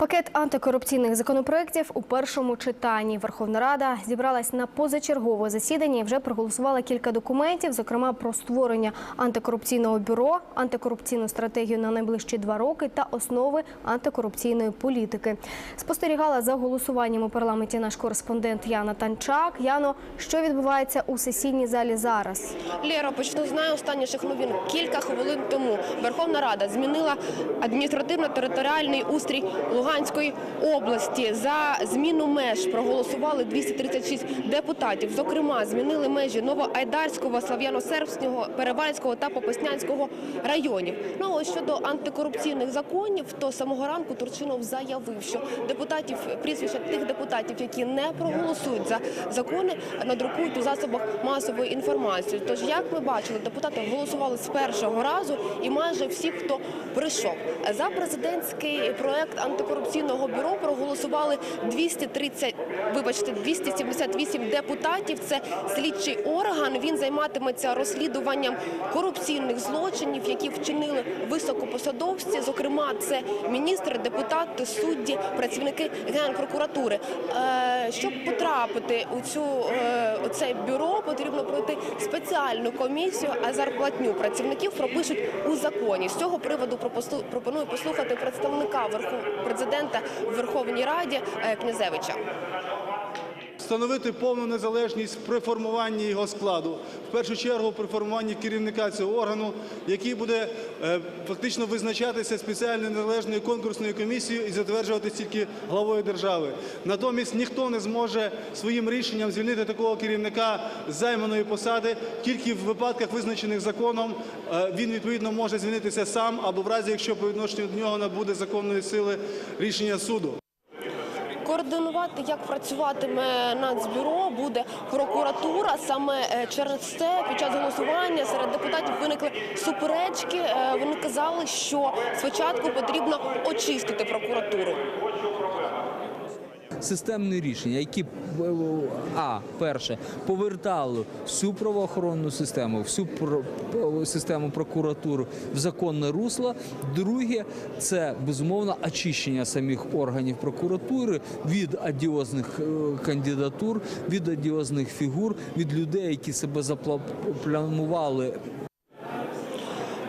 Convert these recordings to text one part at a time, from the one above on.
Пакет антикорупційних законопроєктів у першому читанні. Верховна Рада зібралась на позачергове засідання і вже проголосувала кілька документів, зокрема про створення антикорупційного бюро, антикорупційну стратегію на найближчі два роки та основи антикорупційної політики. Спостерігала за голосуванням у парламенті наш кореспондент Яна Танчак. Яно, що відбувається у сесійній залі зараз? Лєра, почну з найостанніших новин. Кілька хвилин тому Верховна Рада змінила адміністративно-територіальний устрій Луганської області. За зміну меж проголосували 236 депутатів. Зокрема, змінили межі Новоайдарського, Слав'яно-Сербського, Перевальського та Попаснянського районів. Ну а щодо антикорупційних законів, то самого ранку Турчинов заявив, що депутатів прізвища тих депутатів, які не проголосують за закони, надрукують у засобах масової інформації. Тож, як ми бачили, депутати голосували з першого разу, і майже всі, хто прийшов за президентський проект антикорупційного бюро, проголосували 230, вибачте, 278 депутатів. Це слідчий орган. Він займатиметься розслідуванням корупційних злочинів, які вчинили високопосадовці. Зокрема, це міністри, депутати, судді, працівники генпрокуратури. Е, Щоб потрапити у цю е, у це бюро, потрібно пройти спеціальну комісію, а зарплатню працівників пропишуть у законі. З цього приводу пропоную послухати представника верху президента в Верховній Раді е, Князевича. Встановити повну незалежність при формуванні його складу, в першу чергу при формуванні керівника цього органу, який буде е, фактично визначатися спеціальною незалежною конкурсною комісією і затверджуватися тільки главою держави. Натомість ніхто не зможе своїм рішенням звільнити такого керівника з займаної посади. Тільки в випадках, визначених законом, е, він відповідно може звільнитися сам або в разі, якщо по відношенню до нього набуде законної сили рішення суду. Координувати, як працюватиме нацбюро, буде прокуратура. Саме е, через це під час голосування серед депутатів виникли суперечки. Е, Вони казали, що спочатку потрібно очистити прокуратуру. Системні рішення, які е, а перше повертали всю правоохоронну систему, всю про- систему прокуратури в законне русло. Друге, це безумовно очищення самих органів прокуратури від адіозних е, кандидатур, від адіозних фігур, від людей, які себе запланували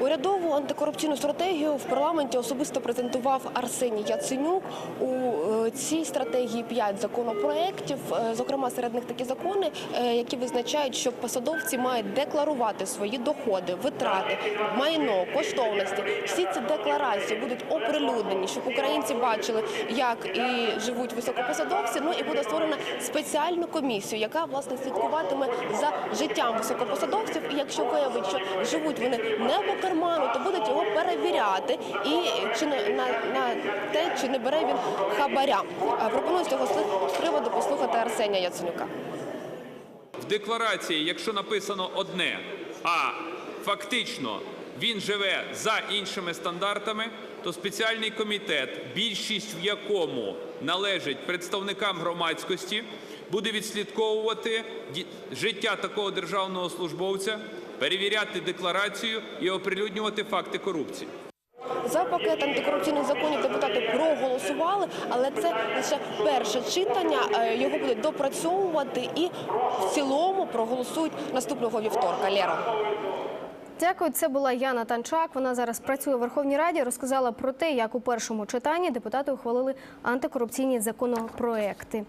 Урядову антикорупційну стратегію в парламенті особисто презентував Арсеній Яценюк. У е, цій стратегії п'ять законопроєктів. Е, Зокрема, серед них такі закони, е, які визначають, що посадовці мають декларувати свої доходи, витрати, майно, коштовності. Всі ці декларації будуть оприлюднені, щоб українці бачили, як і живуть високопосадовці. Ну і буде створена спеціальну комісію, яка власне слідкуватиме за життям високопосадовців. І якщо виявить, що живуть вони не по карману, то будуть його перевіряти і чи не на, на те, чи не бере він хабаря. А Пропоную з цього приводу послухати Арсенія Яценюка. В декларації, якщо написано одне, а фактично він живе за іншими стандартами, то спеціальний комітет, більшість в якому належить представникам громадськості, буде відслідковувати життя такого державного службовця, перевіряти декларацію і оприлюднювати факти корупції. За пакет антикорупційних законів депутати проголосували, але це лише перше читання. Е, Його будуть допрацьовувати і в цілому проголосують наступного вівторка. Лєро. Дякую. Це була Яна Танчак. Вона зараз працює у Верховній Раді. Розказала про те, як у першому читанні депутати ухвалили антикорупційні законопроекти.